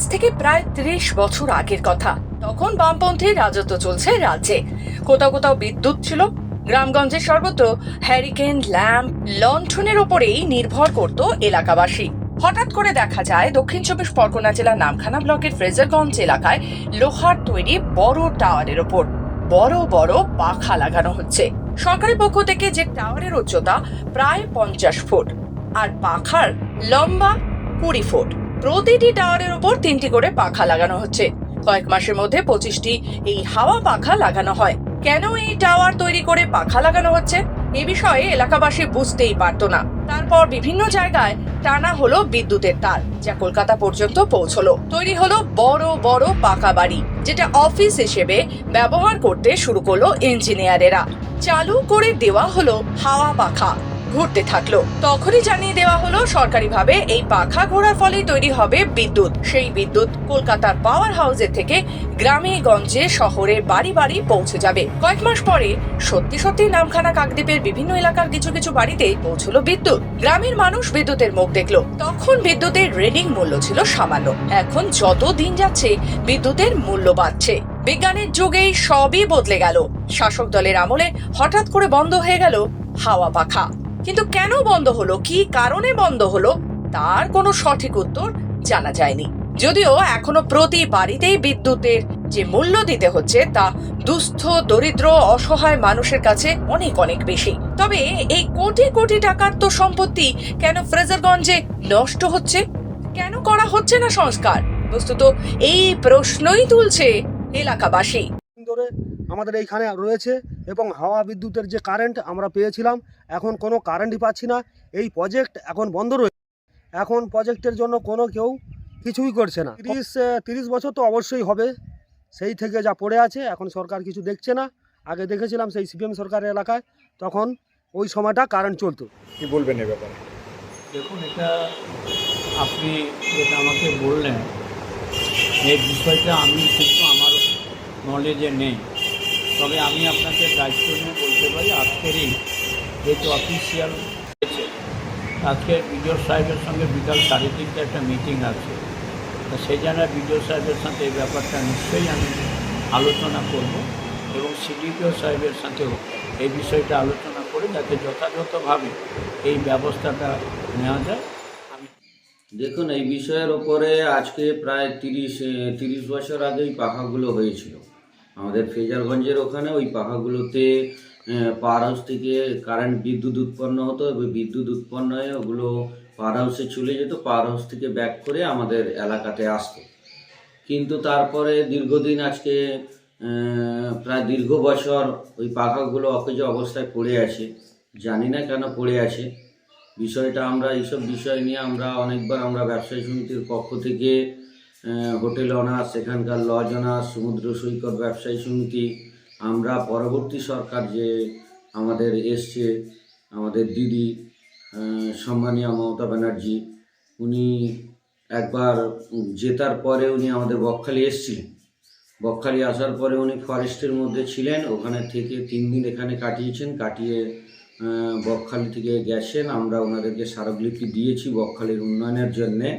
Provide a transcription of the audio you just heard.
আজ থেকে প্রায় ত্রিশ বছর আগের কথা। তখন বামপন্থী রাজত্ব চলছে রাজ্যে। কোথাও কোথাও বিদ্যুৎ ছিল। গ্রামগঞ্জে সর্বত্র হ্যারিকেন ল্যাম্প লণ্ঠনের ওপরেই নির্ভর করত এলাকাবাসী। হঠাৎ করে দেখা যায়, দক্ষিণ চব্বিশ পরগনা জেলার নামখানা ব্লকের ফ্রেজারগঞ্জ এলাকায় লোহার তৈরি বড় টাওয়ারের ওপর বড় বড় পাখা লাগানো হচ্ছে। সরকারি পক্ষ থেকে যে টাওয়ারের উচ্চতা প্রায় পঞ্চাশ ফুট, আর পাখার লম্বা কুড়ি ফুট। প্রতিটি টাওয়ারের উপর তিনটি করে পাখা লাগানো হচ্ছে। কয়েক মাসের মধ্যে পঁচিশটি এই হাওয়া পাখা লাগানো হয়। কেন এই টাওয়ার তৈরি করে পাখা লাগানো হচ্ছে? এ বিষয়ে এলাকাবাসী বুঝতেই পারতো না। তারপর বিভিন্ন জায়গায় টানা হলো বিদ্যুতের তার, যা কলকাতা পর্যন্ত পৌঁছলো। তৈরি হলো বড় বড় পাকা বাড়ি, যেটা অফিস হিসেবে ব্যবহার করতে শুরু করল ইঞ্জিনিয়ারেরা। চালু করে দেওয়া হলো হাওয়া পাখা। ঘুরতে থাকল। তখনই জানিয়ে দেওয়া হলো, সরকারিভাবে এই পাখা ঘোরার ফলেই তৈরি হবে বিদ্যুৎ। সেই বিদ্যুৎ কলকাতার পাওয়ার হাউসের থেকে গ্রামে গঞ্জে শহরে বাড়ি বাড়ি পৌঁছে যাবে। কয়েক মাস পরে সত্যি সত্যি নামখানা কাকদ্বীপের বিভিন্ন এলাকার কিছু কিছু বাড়িতে পৌঁছলো বিদ্যুৎ। গ্রামের মানুষ বিদ্যুতের মুখ দেখল। তখন বিদ্যুতের রেডিং মূল্য ছিল সামান্য। এখন যত দিন যাচ্ছে, বিদ্যুতের মূল্য বাড়ছে। বিজ্ঞানের যুগেই সবই বদলে গেল। শাসক দলের আমলে হঠাৎ করে বন্ধ হয়ে গেল হাওয়া পাখা। কিন্তু কেন বন্ধ হলো? কি কারণে বন্ধ হলো? তার কোনো সঠিক উত্তর জানা যায়নি। যদিও এখনও প্রতি বাড়িতেই বিদ্যুতের যে মূল্য দিতে হচ্ছে, তা দুস্থ, দরিদ্র, অসহায় মানুষের কাছে অনেক অনেক বেশি। তবে এই কোটি কোটি টাকার তো সম্পত্তি কেন ফ্রেজারগঞ্জে নষ্ট হচ্ছে? কেন করা হচ্ছে না সংস্কার? বস্তুত এই প্রশ্নই তুলছে এলাকাবাসী। আমাদের এইখানে রয়েছে এবং হাওয়া বিদ্যুতের যে কারেন্ট আমরা পেয়েছিলাম এখন কোনো কারেন্টই পাচ্ছি না। এই প্রজেক্ট এখন বন্ধ রয়েছে এখন প্রজেক্টের জন্য কোনো কেউ কিছুই করছে না। তিরিশ তিরিশ বছর তো অবশ্যই হবে। সেই থেকে যা পড়ে আছে এখন সরকার কিছু দেখছে না। আগে দেখেছিলাম সেই সিপিএম সরকারের এলাকায় তখন ওই সময়টা কারেন্ট চলতো। কি বলবেন এ ব্যাপারে? দেখুন এটা আপনি যেটা আমাকে বললেন এই বিষয়টা আমি কিন্তু আমার নলেজে নেই। তবে আমি আপনাকে দায়িত্ব নিয়ে বলতে পারি আজকেরই যেহেতু অফিসিয়াল হয়েছে, আজকে বিডিও সাহেবের সঙ্গে বিকাল সাড়ে তিনটে একটা মিটিং আছে। তা সেই জন্য বিডিও সাহেবের সাথে এই ব্যাপারটা নিশ্চয়ই আমি আলোচনা করব এবং সিডিপিও সাহেবের সাথেও এই বিষয়টা আলোচনা করে যাতে যথাযথভাবে এই ব্যবস্থাটা নেওয়া যায়। দেখুন, এই বিষয়ের ওপরে আজকে প্রায় তিরিশ তিরিশ বছর আগেই পাখাগুলো হয়েছিল। আমাদের ফেজারগঞ্জের ওখানে ওই পাখাগুলোতে পাওয়ার হাউস থেকে কারেন্ট বিদ্যুৎ উৎপন্ন হতো এবং বিদ্যুৎ উৎপন্ন হয়ে ওগুলো পাওয়ার হাউসে চলে যেত পাওয়ার হাউস থেকে ব্যাক করে আমাদের এলাকাতে আসতো। কিন্তু তারপরে দীর্ঘদিন আজকে প্রায় দীর্ঘ বছর ওই পাখাগুলো অকেজ অবস্থায় পড়ে আছে। জানি না কেন পড়ে আছে। বিষয়টা আমরা, এইসব বিষয় নিয়ে আমরা অনেকবার আমরা ব্যবসায়ী সমিতির পক্ষ থেকে হোটেল অনার্স সেখানকার লজ অনার্স, সমুদ্র সৈকত, ব্যবসায়ী সমিতি। আমরা পরবর্তী সরকার যে আমাদের এসছে, আমাদের দিদি সম্মানীয় মমতা ব্যানার্জি, উনি একবার জেতার পরে উনি আমাদের বকখালি এসছিলেন। বকখালি আসার পরে উনি ফরেস্টের মধ্যে ছিলেন, ওখানে থেকে তিন দিন এখানে কাটিয়েছেন, কাটিয়ে বকখালি থেকে গেছেন। আমরা ওনাদেরকে স্মারকলিপি দিয়েছি বকখালির উন্নয়নের জন্যে।